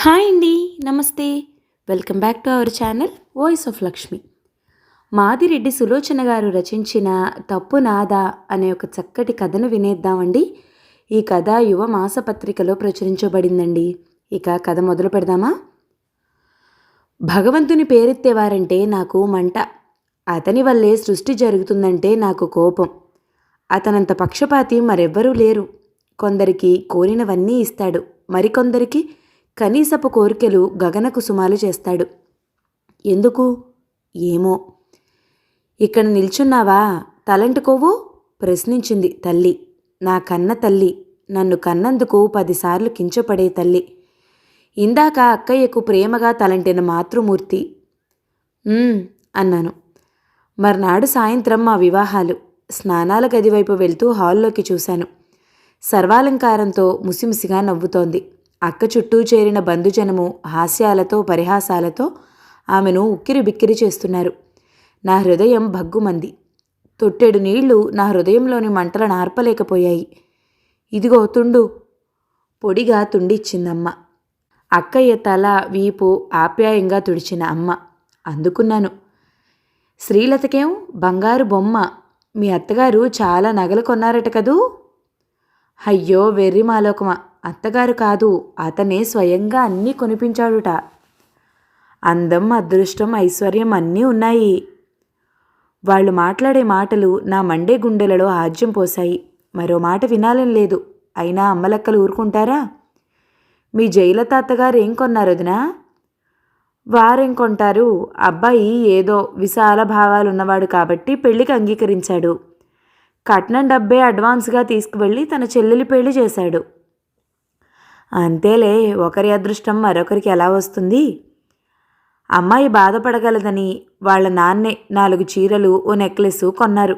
Hi అండి నమస్తే. Welcome back to our channel voice of Lakshmi. Madireddy Sulochana గారు రచించిన తప్పు నాదా అనే ఒక చక్కటి కథను వినేద్దామండి. ఈ కథ యువ మాసపత్రికలో ప్రచురించబడిందండి. ఇక కథ మొదలు పెడదామా? భగవంతుని పేరెత్తేవారంటే నాకు మంట అతని వల్లే సృష్టి జరుగుతుందంటే నాకు కోపం. అతనంత పక్షపాతి మరెవ్వరూ లేరు. కొందరికి కోరినవన్నీ ఇస్తాడు. మరికొందరికి కనీసపు కోరికలు గగన కుసుమాలు చేస్తాడు. ఎందుకు? ఏమో. ఇక్కడ నిల్చున్నావా? తలంటుకోవు? ప్రశ్నించింది తల్లి. నా కన్న తల్లి. నన్ను కన్నందుకు పదిసార్లు కించపడే తల్లి. ఇందాక అక్కయ్యకు ప్రేమగా తలంటిన మాతృమూర్తి. అన్నాను. మర్నాడు సాయంత్రం మా వివాహాలు. స్నానాల గది వైపు వెళ్తూ హాల్లోకి చూశాను. సర్వాలంకారంతో ముసిముసిగా నవ్వుతోంది. అక్క చుట్టూ చేరిన బంధుజనము హాస్యాలతో పరిహాసాలతో ఆమెను ఉక్కిరి బిక్కిరి చేస్తున్నారు. నా హృదయం భగ్గుమంది. తొట్టెడు నీళ్ళు నా హృదయంలోని మంటలను ఆర్పలేకపోయాయి. ఇదిగో తుండు. పొడిగా తుండిచ్చిందమ్మ. అక్కయ్య తల వీపు ఆప్యాయంగా తుడిచిన అమ్మ. అందుకున్నాను. శ్రీలతకేం బంగారు బొమ్మ. మీ అత్తగారు చాలా నగలు కొన్నారట కదూ? అయ్యో వెర్రి మాలోకమా. అత్తగారు కాదు అతనే స్వయంగా అన్నీ కొనిపించాడుట. అందం అదృష్టం ఐశ్వర్యం అన్నీ ఉన్నాయి. వాళ్ళు మాట్లాడే మాటలు నా మండే గుండెలలో ఆజ్యం పోశాయి. మరో మాట వినాలని లేదు. అయినా అమ్మలక్కలు ఊరుకుంటారా? మీ జయలత అత్తగారు ఏం కొన్నారు వదినా? వారేం కొంటారు? అబ్బాయి ఏదో విశాల భావాలు ఉన్నవాడు కాబట్టి పెళ్ళికి అంగీకరించాడు. కట్నం డబ్బే అడ్వాన్స్గా తీసుకువెళ్ళి తన చెల్లెలి పెళ్ళి చేశాడు. అంతేలే ఒకరి అదృష్టం మరొకరికి ఎలా వస్తుంది? అమ్మాయి బాధపడగలదని వాళ్ళ నాన్నే నాలుగు చీరలు ఓ నెక్లెస్ కొన్నారు.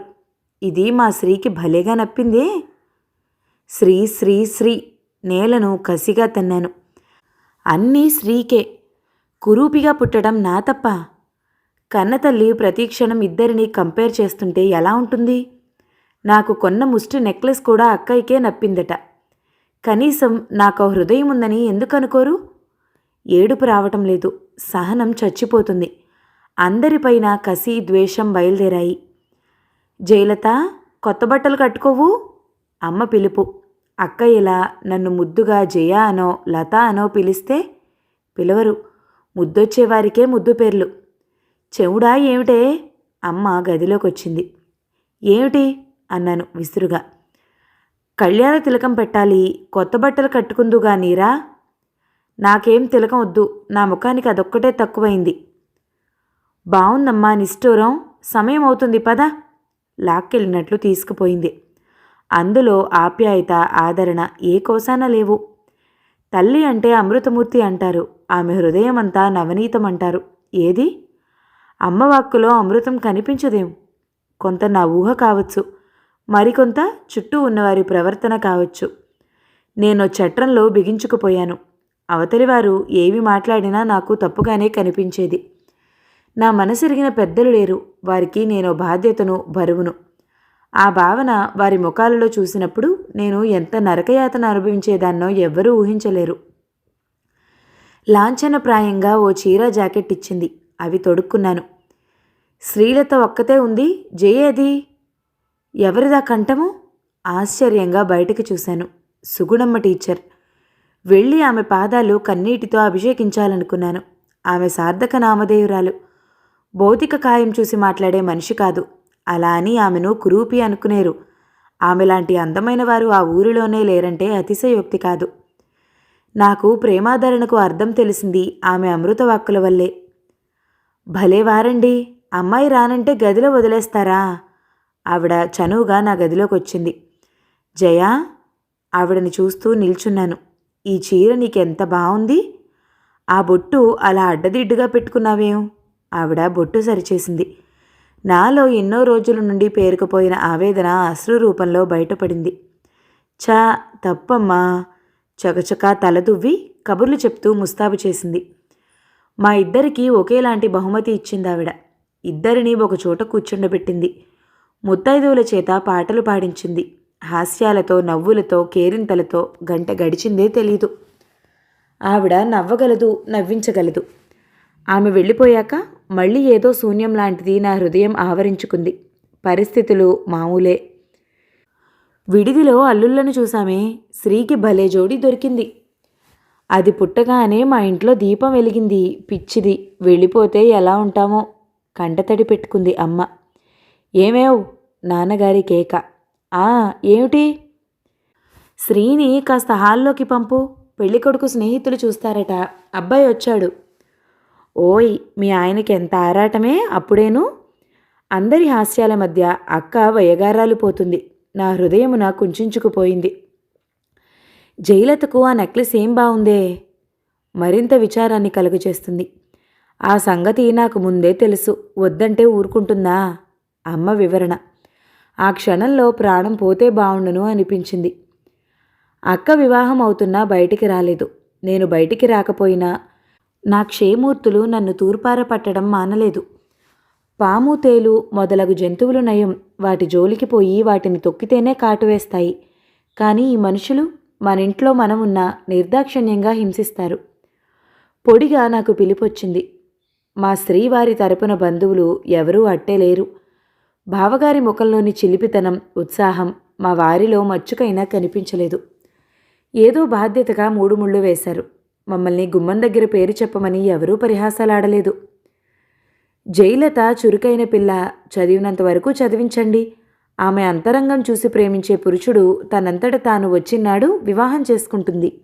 ఇది మా శ్రీకి భలేగా నప్పిందే. శ్రీ శ్రీ శ్రీ నేలను కసిగా తన్నాను. అన్నీ శ్రీకే కురూపిగా పుట్టడం నా తప్ప. కన్నతల్లి ప్రతీక్షణం ఇద్దరిని కంపేర్ చేస్తుంటే ఎలా ఉంటుంది? నాకు కొన్న ముష్టి నెక్లెస్ కూడా అక్కయ్యకే నప్పిందట. కనీసం నాకు హృదయం ఉందని ఎందుకు అనుకోరు? ఏడుపు రావటం లేదు. సహనం చచ్చిపోతుంది. అందరిపైన కసి ద్వేషం బయలుదేరాయి. జయలత కొత్త బట్టలు కట్టుకోవు? అమ్మ పిలుపు. అక్క ఇలా నన్ను ముద్దుగా జయ అనో లత అనో పిలిస్తే పిలవరు. ముద్దొచ్చేవారికే ముద్దు పేర్లు. చెవుడా ఏమిటే? అమ్మ గదిలోకి వచ్చింది ఏమిటి? అన్నాను విసురుగా. కళ్యాణ తిలకం పెట్టాలి కొత్త బట్టలు కట్టుకుందుగా నీరా నాకేం తిలకం వద్దు నా ముఖానికి అదొక్కటే తక్కువైంది. బావుందమ్మా నిష్ఠూరం సమయం అవుతుంది పద. లాక్కెళ్ళినట్లు తీసుకుపోయింది. అందులో ఆప్యాయత ఆదరణ ఏ కోసాన లేవు. తల్లి అంటే అమృతమూర్తి అంటారు ఆమె హృదయం అంతా నవనీతం అంటారు ఏది అమ్మవాక్కులో అమృతం కనిపించదేం? కొంత నా ఊహ కావచ్చు. మరికొంత చుట్టూ ఉన్నవారి ప్రవర్తన కావచ్చు. నేను చట్రంలో బిగించుకుపోయాను. అవతలివారు ఏవి మాట్లాడినా నాకు తప్పుగానే కనిపించేది. నా మనసిరిగిన పెద్దలు లేరు. వారికి నేను బాధ్యతను బరువును. ఆ భావన వారి ముఖాలలో చూసినప్పుడు నేను ఎంత నరకయాతన అనుభవించేదాన్నో ఎవ్వరూ ఊహించలేరు. లాంఛనప్రాయంగా ఓ చీర జాకెట్ ఇచ్చింది అవి తొడుక్కున్నాను. శ్రీలత ఒక్కతే ఉంది. జయేది ఎవరిదా కంఠము? ఆశ్చర్యంగా బయటకు చూశాను. సుగుణమ్మ టీచర్. వెళ్ళి ఆమె పాదాలు కన్నీటితో అభిషేకించాలనుకున్నాను. ఆమె సార్థక నామధేయురాలు. భౌతిక కాయం చూసి మాట్లాడే మనిషి కాదు. అలా అని ఆమెను కురూపి అనుకునేరు. ఆమెలాంటి అందమైన వారు ఆ ఊరిలోనే లేరంటే అతిశయోక్తి కాదు. నాకు ప్రేమాదరణకు అర్థం తెలిసింది ఆమె అమృతవాక్కుల వల్లే. భలే వారండి. అమ్మాయి రానంటే గదిలో వదిలేస్తారా? ఆవిడ చనువుగా నా గదిలోకి వచ్చింది జయా ఆవిడని చూస్తూ నిల్చున్నాను. ఈ చీర నీకెంత బాగుంది ఆ బొట్టు అలా అడ్డదిడ్డుగా పెట్టుకున్నావేం? ఆవిడ బొట్టు సరిచేసింది. నాలో ఎన్నో రోజుల నుండి పేరుకుపోయిన ఆవేదన అశ్రు రూపంలో బయటపడింది. చా తప్పమ్మా చకచకా తలదువ్వి కబుర్లు చెప్తూ ముస్తాబు చేసింది. మా ఇద్దరికీ ఒకేలాంటి బహుమతి ఇచ్చింది ఆవిడ ఇద్దరిని ఒకచోట కూర్చుండబెట్టింది. ముత్తైదువుల చేత పాటలు పాడించింది. హాస్యాలతో నవ్వులతో కేరింతలతో గంట గడిచిందే తెలీదు. ఆవిడ నవ్వగలదు నవ్వించగలదు. ఆమె వెళ్ళిపోయాక మళ్ళీ ఏదో శూన్యం లాంటిది నా హృదయం ఆవరించుకుంది. పరిస్థితులు మామూలే. విడిదిలో అల్లుళ్ళను చూసామే శ్రీకి భలే జోడి దొరికింది. అది పుట్టగానే మా ఇంట్లో దీపం వెలిగింది. పిచ్చిది. వెళ్ళిపోతే ఎలా ఉంటామో? కంటతడి పెట్టుకుంది అమ్మ. ఏమేవ్? నాన్నగారి కేక. ఆ ఏమిటి? శ్రీని కాస్త హాల్లోకి పంపు. పెళ్ళికొడుకు స్నేహితులు చూస్తారట. అబ్బాయి వచ్చాడు. ఓయ్ మీ ఆయనకి ఎంత ఆరాటమే అప్పుడేను? అందరి హాస్యాల మధ్య అక్క వయగారాలు పోతుంది. నా హృదయమున కుంచుకుపోయింది. జయలతకు ఆ నెక్లెస్ ఏం బాగుందే మరింత విచారాన్ని కలుగచేస్తుంది ఆ సంగతి నాకు ముందే తెలుసు. వద్దంటే ఊరుకుంటుందా? అమ్మ వివరణ. ఆ క్షణంలో ప్రాణం పోతే బావుండును అనిపించింది. అక్క వివాహం అవుతున్నా బయటికి రాలేదు. నేను బయటికి రాకపోయినా నా క్షేమూర్తులు నన్ను తూర్పార పట్టడం మానలేదు. పాము తేలు మొదలగు జంతువులు నయం వాటి జోలికి పోయి వాటిని తొక్కితేనే కాటువేస్తాయి కానీ ఈ మనుషులు మన ఇంట్లో మనమున్న నిర్దాక్షిణ్యంగా హింసిస్తారు. పొడిగా నాకు పిలిపొచ్చింది. మా శ్రీవారి తరపున బంధువులు ఎవరూ అట్టే లేరు. బావగారి ముఖంలోని చిలిపితనం ఉత్సాహం మా వారిలో మచ్చుకైనా కనిపించలేదు. ఏదో బాధ్యతగా మూడు ముళ్ళు వేశారు. మమ్మల్ని గుమ్మం దగ్గర పేరు చెప్పమని ఎవరూ పరిహాసాలాడలేదు. జయలత చురుకైన పిల్ల చదివినంత వరకు చదివించండి. ఆమె అంతరంగం చూసి ప్రేమించే పురుషుడు తనంతట తాను వచ్చినాడు వివాహం చేసుకుంటుంది.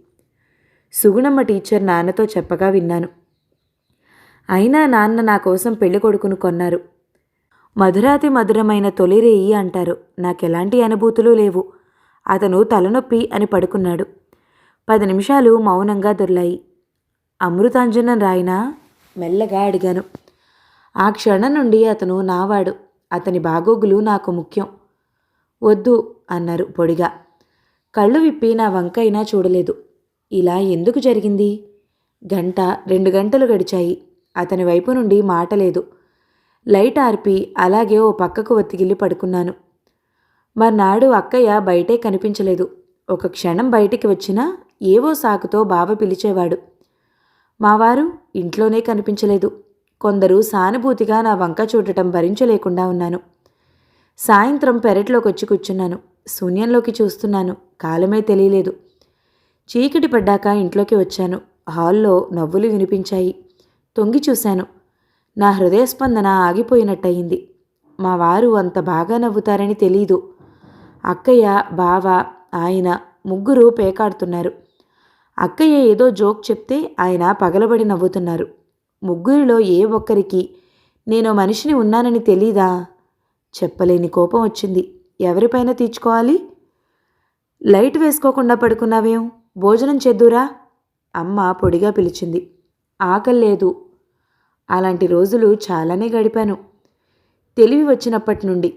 సుగుణమ్మ టీచర్ నాన్నతో చెప్పగా విన్నాను. అయినా నాన్న నా కోసం పెళ్ళి కొడుకును కొన్నారు. మధురాతి మధురమైన తొలిరేయి అంటారు. నాకెలాంటి అనుభూతులు లేవు. అతను తలనొప్పి అని పడుకున్నాడు. పది నిమిషాలు మౌనంగా దొర్లాయి. అమృతాంజనం రాయినా? మెల్లగా అడిగాను. ఆ క్షణం నుండి అతను నావాడు. అతని బాగోగులు నాకు ముఖ్యం. వద్దు అన్నారు పొడిగా. కళ్ళు విప్పి నా వంకైనా చూడలేదు. ఇలా ఎందుకు జరిగింది? గంట రెండు గంటలు గడిచాయి. అతని వైపు నుండి మాట లేదు. లైట్ ఆర్పి అలాగే ఓ పక్కకు ఒత్తిగిల్లి పడుకున్నాను. మర్నాడు అక్కయ్య బయటే కనిపించలేదు. ఒక క్షణం బయటికి వచ్చినా ఏవో సాకుతో బావ పిలిచేవాడు. మావారు ఇంట్లోనే కనిపించలేదు. కొందరు సానుభూతిగా నా వంక చూడటం భరించలేకుండా ఉన్నాను. సాయంత్రం పెరట్లోకి వచ్చి కూర్చున్నాను. శూన్యంలోకి చూస్తున్నాను. కాలమే తెలియలేదు. చీకటి పడ్డాక ఇంట్లోకి వచ్చాను. హాల్లో నవ్వులు వినిపించాయి. తొంగి చూశాను. నా హృదయస్పందన ఆగిపోయినట్టయింది. మా వారు అంత బాగా నవ్వుతారని తెలీదు. అక్కయ్య బావ ఆయన ముగ్గురు పేకాడుతున్నారు. అక్కయ్య ఏదో జోక్ చెప్తే ఆయన పగలబడి నవ్వుతున్నారు. ముగ్గురిలో ఏ ఒక్కరికి నేను మనిషిని ఉన్నానని తెలీదా? చెప్పలేని కోపం వచ్చింది. ఎవరిపైన తీర్చుకోవాలి? లైట్ వేసుకోకుండా పడుకున్నావేం? భోజనం చేద్దురా? అమ్మ పొడిగా పిలిచింది. ఆకలి లేదు అలాంటి రోజులు చాలానే గడిపాను. తెలివి వచ్చినప్పటి నుండి.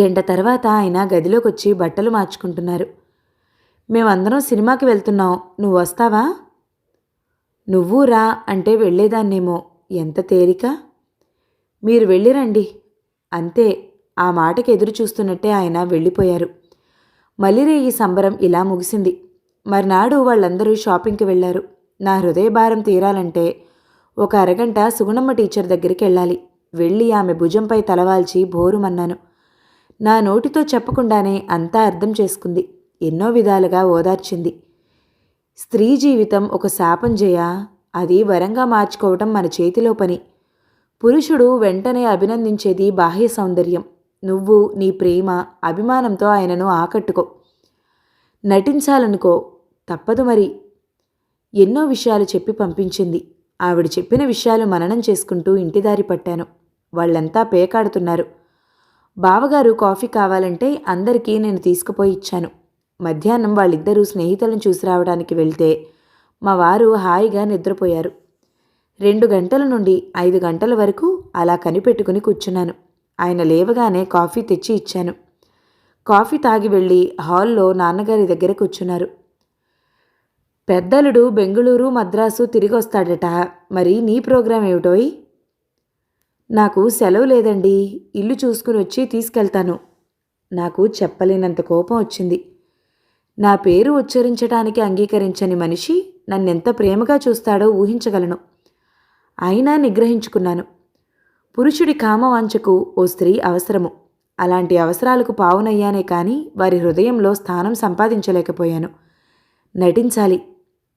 గంట తర్వాత ఆయన గదిలోకి వచ్చి బట్టలు మార్చుకుంటున్నారు. మేమందరం సినిమాకి వెళ్తున్నాం. నువ్వు వస్తావా? నువ్వు రా అంటే వెళ్ళేదాన్నేమో. ఎంత తేలిక? మీరు వెళ్ళిరండి. అంతే. ఆ మాటకి ఎదురు చూస్తున్నట్టే ఆయన వెళ్ళిపోయారు. మలిరే ఈ సంబరం ఇలా ముగిసింది. మర్నాడు వాళ్ళందరూ షాపింగ్కి వెళ్ళారు. నా హృదయ భారం తీరాలంటే ఒక అరగంట సుగుణమ్మ టీచర్ దగ్గరికి వెళ్ళాలి. వెళ్ళి ఆమె భుజంపై తలవాల్చి బోరుమన్నాను. నా నోటితో చెప్పకుండానే అంతా అర్థం చేసుకుంది. ఎన్నో విధాలుగా ఓదార్చింది. స్త్రీ జీవితం ఒక శాపం చేయ అది వరంగా మార్చుకోవటం మన చేతిలో పని. పురుషుడు వెంటనే అభినందించేది బాహ్య సౌందర్యం. నువ్వు నీ ప్రేమ అభిమానంతో ఆయనను ఆకట్టుకో. నటించాలనుకో. తప్పదు మరి. ఎన్నో విషయాలు చెప్పి పంపించింది. ఆవిడ చెప్పిన విషయాలు మననం చేసుకుంటూ ఇంటిదారి పట్టాను. వాళ్ళంతా పేకాడుతున్నారు. బావగారు కాఫీ కావాలంటే అందరికీ నేను తీసుకుపోయి ఇచ్చాను. మధ్యాహ్నం వాళ్ళిద్దరూ స్నేహితులను చూసి రావడానికి వెళ్తే మా వారు హాయిగా నిద్రపోయారు. రెండు గంటల నుండి ఐదు గంటల వరకు అలా కనిపెట్టుకుని కూర్చున్నాను. ఆయన లేవగానే కాఫీ తెచ్చి ఇచ్చాను. కాఫీ తాగి వెళ్ళి హాల్లో నాన్నగారి దగ్గర కూర్చున్నారు. పెద్దలుడు బెంగుళూరు మద్రాసు తిరిగి వస్తాడట మరి నీ ప్రోగ్రాం ఏమిటోయ్? నాకు సెలవు లేదండి. ఇల్లు చూసుకుని వచ్చి తీసుకెళ్తాను. నాకు చెప్పలేనంత కోపం వచ్చింది. నా పేరు ఉచ్చరించడానికి అంగీకరించని మనిషి నన్నెంత ప్రేమగా చూస్తాడో ఊహించగలను. అయినా నిగ్రహించుకున్నాను. పురుషుడి కామవాంఛకు ఓ స్త్రీ అవసరము. అలాంటి అవసరాలకు పావునయ్యానే కానీ వారి హృదయంలో స్థానం సంపాదించలేకపోయాను. నటించాలి.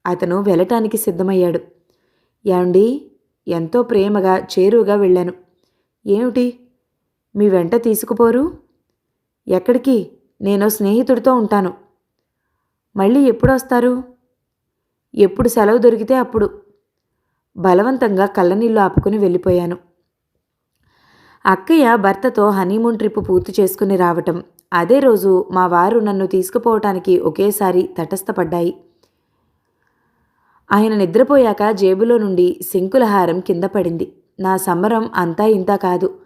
అతను వెళ్ళటానికి సిద్ధమయ్యాడు. యాండి ఎంతో ప్రేమగా చేరువుగా వెళ్ళాను. ఏమిటి? మీ వెంట తీసుకుపోరు? ఎక్కడికి? నేను స్నేహితుడితో ఉంటాను. మళ్ళీ ఎప్పుడు వస్తారు? ఎప్పుడు సెలవు దొరికితే అప్పుడు. బలవంతంగా కళ్ళనీళ్ళు ఆపుకుని వెళ్ళిపోయాను. అక్కయ్య భర్తతో హనీమూన్ ట్రిప్ పూర్తి చేసుకుని రావటం. అదే రోజు మా వారు నన్ను తీసుకుపోవటానికి ఒకేసారి తటస్థపడ్డాయి. ఆయన నిద్రపోయాక జేబులో నుండి శంకుల హారం కింద పడింది. నా సంబరం అంతా ఇంతా కాదు.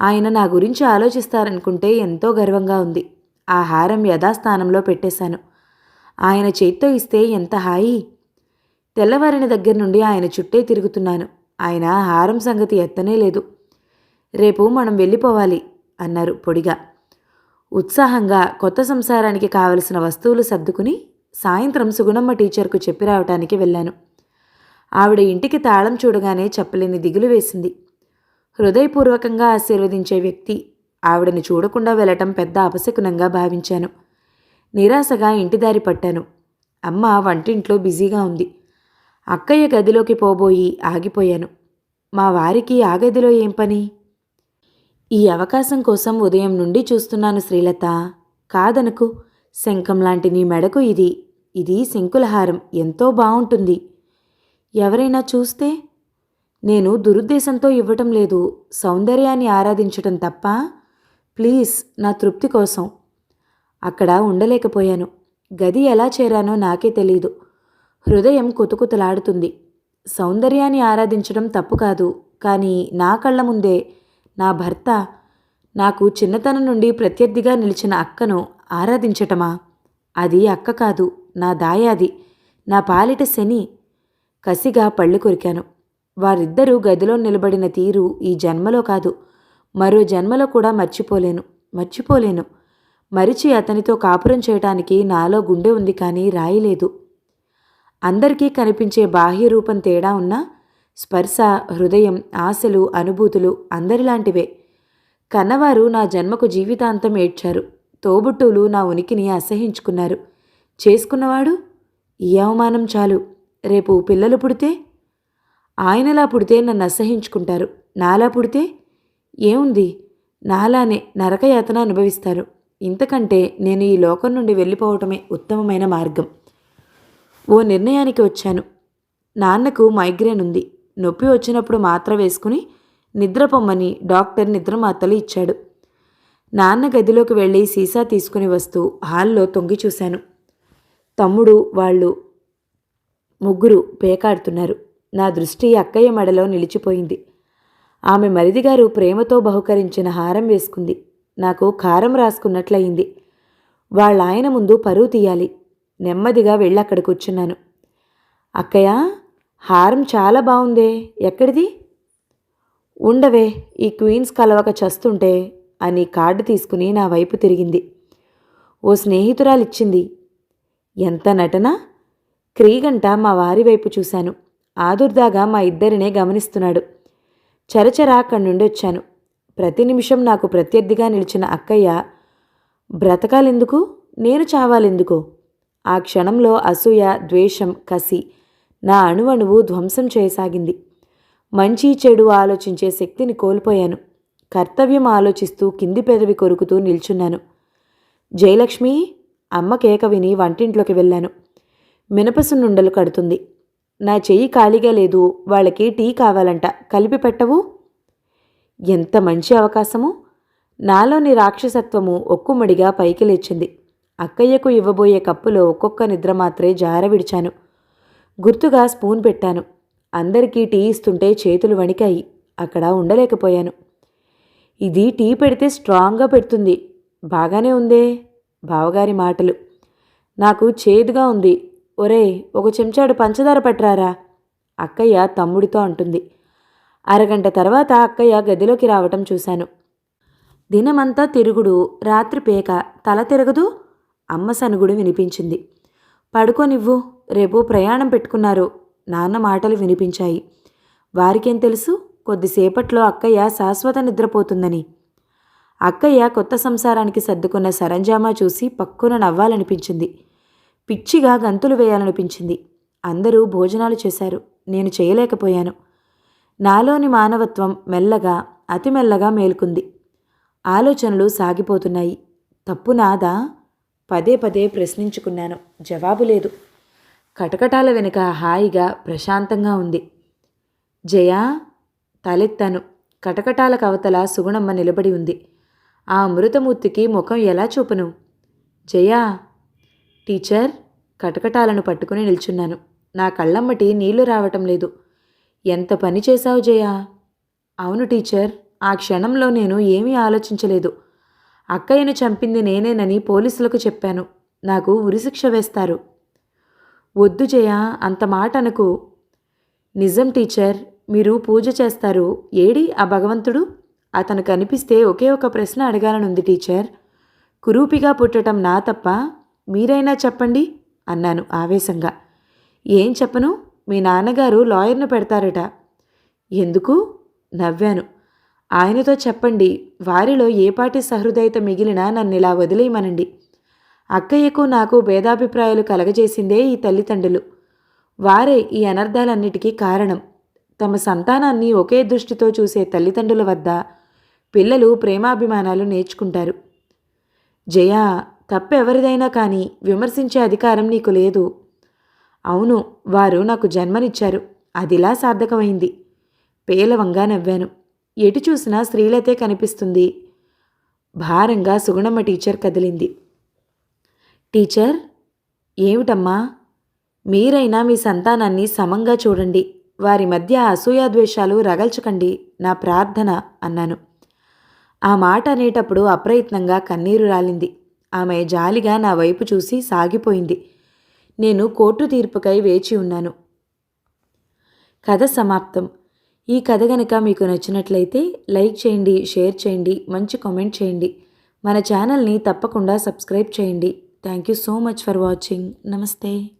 ఆయన నా గురించి ఆలోచిస్తారనుకుంటే ఎంతో గర్వంగా ఉంది. ఆ హారం యథాస్థానంలో పెట్టేశాను. ఆయన చేత్తో ఇస్తే ఎంత హాయి? తెల్లవారిన దగ్గర నుండి ఆయన చుట్టే తిరుగుతున్నాను. ఆయన హారం సంగతి ఎత్తనే లేదు. రేపు మనం వెళ్ళిపోవాలి అన్నారు పొడిగా. ఉత్సాహంగా కొత్త సంసారానికి కావలసిన వస్తువులు సర్దుకుని సాయంత్రం సుగుణమ్మ టీచర్కు చెప్పి రావటానికి వెళ్ళాను. ఆవిడ ఇంటికి తాళం చూడగానే చెప్పలేని దిగులు వేసింది. హృదయపూర్వకంగా ఆశీర్వదించే వ్యక్తి ఆవిడని చూడకుండా వెళ్ళటం పెద్ద అపశకునంగా భావించాను. నిరాశగా ఇంటిదారి పట్టాను. అమ్మ వంటింట్లో బిజీగా ఉంది. అక్కయ్య గదిలోకి పోబోయి ఆగిపోయాను. మా వారికి ఆ గదిలో ఏం పని? ఈ అవకాశం కోసం ఉదయం నుండి చూస్తున్నాను శ్రీలత. కాదనుకు. శంఖం లాంటి నీ మెడకు ఇది. ఇది శంకులహారం. ఎంతో బాగుంటుంది ఎవరైనా చూస్తే నేను దురుద్దేశంతో ఇవ్వటం లేదు. సౌందర్యాన్ని ఆరాధించటం తప్ప ప్లీజ్ నా తృప్తి కోసం. అక్కడ ఉండలేకపోయాను. గది ఎలా చేరానో నాకే తెలీదు. హృదయం కుతుకుతలాడుతుంది. సౌందర్యాన్ని ఆరాధించడం తప్పు కాదు. కానీ నా కళ్ళ ముందే నా భర్త నాకు చిన్నతనం నుండి ప్రత్యర్థిగా నిలిచిన అక్కను ఆరాధించటమా? అది అక్క కాదు నా దాయాది నా పాలిట శని. కసిగా పళ్ళు కొరికాను. వారిద్దరూ గదిలో నిలబడిన తీరు ఈ జన్మలో కాదు. మరో జన్మలో కూడా మర్చిపోలేను మర్చిపోలేను. మరిచి అతనితో కాపురం చేయటానికి నాలో గుండె ఉంది కానీ రాయలేదు. అందరికీ కనిపించే బాహ్య రూపం తేడా ఉన్నా స్పర్శ హృదయం ఆశలు అనుభూతులు అందరిలాంటివే. కన్నవారు నా జన్మకు జీవితాంతం ఏడ్చారు. తోబుట్టువులు నా ఉనికిని అసహించుకున్నారు. చేసుకున్నవాడు ఈ అవమానం చాలు. రేపు పిల్లలు పుడితే ఆయనలా పుడితే నన్ను అసహించుకుంటారు. నాలా పుడితే ఏముంది? నాలానే నరకయాతన అనుభవిస్తారు. ఇంతకంటే నేను ఈ లోకం నుండి వెళ్ళిపోవటమే ఉత్తమమైన మార్గం. ఓ నిర్ణయానికి వచ్చాను. నాన్నకు మైగ్రేన్ ఉంది. నొప్పి వచ్చినప్పుడు మాత్ర వేసుకుని నిద్రపొమ్మని డాక్టర్ నిద్రమాతలు ఇచ్చాడు. నాన్న గదిలోకి వెళ్ళి సీసా తీసుకుని వస్తూ హాల్లో తొంగి చూశాను. తమ్ముడు వాళ్ళు ముగ్గురు పేకాడుతున్నారు. నా దృష్టి అక్కయ్య మెడలో నిలిచిపోయింది. ఆమె మరిదిగారు ప్రేమతో బహుకరించిన హారం వేసుకుంది. నాకు కారం రాసుకున్నట్లయింది. వాళ్ళాయన ముందు పరువు తీయాలి. నెమ్మదిగా వెళ్ళి కూర్చున్నాను. అక్కయ్య హారం చాలా బాగుందే ఎక్కడిది? ఉండవే ఈ క్వీన్స్ కలవక చస్తుంటే అని కార్డు తీసుకుని నా వైపు తిరిగింది. ఓ స్నేహితురాలిచ్చింది. ఎంత నటన? క్రీగంట మా వారి వైపు చూశాను. ఆదుర్దాగా మా ఇద్దరినే గమనిస్తున్నాడు. చరచరా అక్కడి నుండి వచ్చాను ప్రతి నిమిషం నాకు ప్రత్యర్థిగా నిలిచిన అక్కయ్య బ్రతకాలెందుకు? నేను చావాలెందుకో ఆ క్షణంలో అసూయ ద్వేషం కసి నా అణువణువు ధ్వంసం చేయసాగింది. మంచి చెడు ఆలోచించే శక్తిని కోల్పోయాను. కర్తవ్యం ఆలోచిస్తూ కింది పెదవి కొరుకుతూ నిల్చున్నాను. జయలక్ష్మి అమ్మ కేక విని వంటింట్లోకి వెళ్ళాను. మినపసున్నుండలు కడుతుంది. నా చెయ్యి ఖాళీగా లేదు వాళ్ళకి టీ కావాలంట కలిపి పెట్టవు? ఎంత మంచి అవకాశము! నాలోని రాక్షసత్వము ఒక్కుమడిగా పైకి లేచింది. అక్కయ్యకు ఇవ్వబోయే కప్పులో ఒక్కొక్క నిద్ర మాత్రే జార విడిచాను. గుర్తుగా స్పూన్ పెట్టాను. అందరికీ టీ ఇస్తుంటే చేతులు వణికాయి. అక్కడ ఉండలేకపోయాను. ఇది టీ పెడితే స్ట్రాంగ్గా పెడుతుంది. బాగానే ఉందే బావగారి మాటలు. నాకు చేదుగా ఉంది. ఒరే ఒక చెంచాడు పంచదార పట్టరారా అక్కయ్య తమ్ముడితో అంటుంది. అరగంట తర్వాత అక్కయ్య గదిలోకి రావటం చూశాను. దినమంతా తిరుగుడు రాత్రి పేక తల తిరగదు అమ్మ సనుగుడు వినిపించింది. పడుకోనివ్వు రేపు ప్రయాణం పెట్టుకున్నారు నాన్న మాటలు వినిపించాయి. వారికేం తెలుసు? కొద్దిసేపట్లో అక్కయ్య శాశ్వత నిద్రపోతుందని. అక్కయ్య కొత్త సంసారానికి సర్దుకున్న సరంజామా చూసి పక్కున నవ్వాలనిపించింది. పిచ్చిగా గంతులు వేయాలనిపించింది. అందరూ భోజనాలు చేశారు. నేను చేయలేకపోయాను. నాలోని మానవత్వం మెల్లగా అతి మెల్లగా మేలుకుంది. ఆలోచనలు సాగిపోతున్నాయి. తప్పు నాదా? పదే పదే ప్రశ్నించుకున్నాను. జవాబు లేదు. కటకటాల వెనుక హాయిగా ప్రశాంతంగా ఉంది. జయా? తలెత్తాను. కటకటాల కవతల సుగుణమ్మ నిలబడి ఉంది. ఆ అమృతమూర్తికి ముఖం ఎలా చూపను? జయా! టీచర్ కటకటాలను పట్టుకుని నిల్చున్నాను. నా కళ్ళమ్మటి నీళ్ళు రావటం లేదు. ఎంత పని చేశావు జయా? అవును టీచర్ ఆ క్షణంలో నేను ఏమీ ఆలోచించలేదు. అక్కయ్యను చంపింది నేనేనని పోలీసులకు చెప్పాను. నాకు ఉరిశిక్ష వేస్తారు. వద్దు జయ అంత మాట అనకు. నిజం టీచర్ మీరు పూజ చేస్తారు. ఏడి? ఆ భగవంతుడు? అతను కనిపిస్తే ఒకే ఒక ప్రశ్న అడగాలనుంది టీచర్. కురూపిగా పుట్టడం నా తప్ప మీరైనా చెప్పండి అన్నాను ఆవేశంగా. ఏం చెప్పను? మీ నాన్నగారు లాయర్ను పెడతారట. ఎందుకు? నవ్వాను. ఆయనతో చెప్పండి వారిలో ఏపాటి సహృదయత మిగిలినా నన్ను ఇలా వదిలేయమనండి. అక్కయ్యకు నాకు భేదాభిప్రాయాలు కలగజేసిందే ఈ తల్లిదండ్రులు. వారే ఈ అనర్థాలన్నిటికీ కారణం. తమ సంతానాన్ని ఒకే దృష్టితో చూసే తల్లిదండ్రుల వద్ద పిల్లలు ప్రేమాభిమానాలు నేర్చుకుంటారు. జయ తప్పెవరిదైనా కానీ విమర్శించే అధికారం నీకు లేదు. అవును వారు నాకు జన్మనిచ్చారు. అదిలా సార్థకమైంది. పేలవంగా నవ్వాను. ఎటు చూసినా స్త్రీలతే కనిపిస్తుంది. భారంగా సుగుణమ్మ టీచర్ కదిలింది. టీచర్ ఏమిటమ్మా? మీరైనా మీ సంతానాన్ని సమంగా చూడండి. వారి మధ్య అసూయాద్వేషాలు రగల్చకండి నా ప్రార్థన అన్నాను. ఆ మాట అనేటప్పుడు అప్రయత్నంగా కన్నీరు రాలింది. ఆమె జాలిగా నా వైపు చూసి సాగిపోయింది. నేను కోర్టు తీర్పుకై వేచి ఉన్నాను. కథ సమాప్తం. ఈ కథ గనక మీకు నచ్చినట్లయితే లైక్ చేయండి షేర్ చేయండి మంచి కామెంట్ చేయండి. మన ఛానల్ని తప్పకుండా సబ్స్క్రైబ్ చేయండి. Thank you so much for watching. నమస్తే.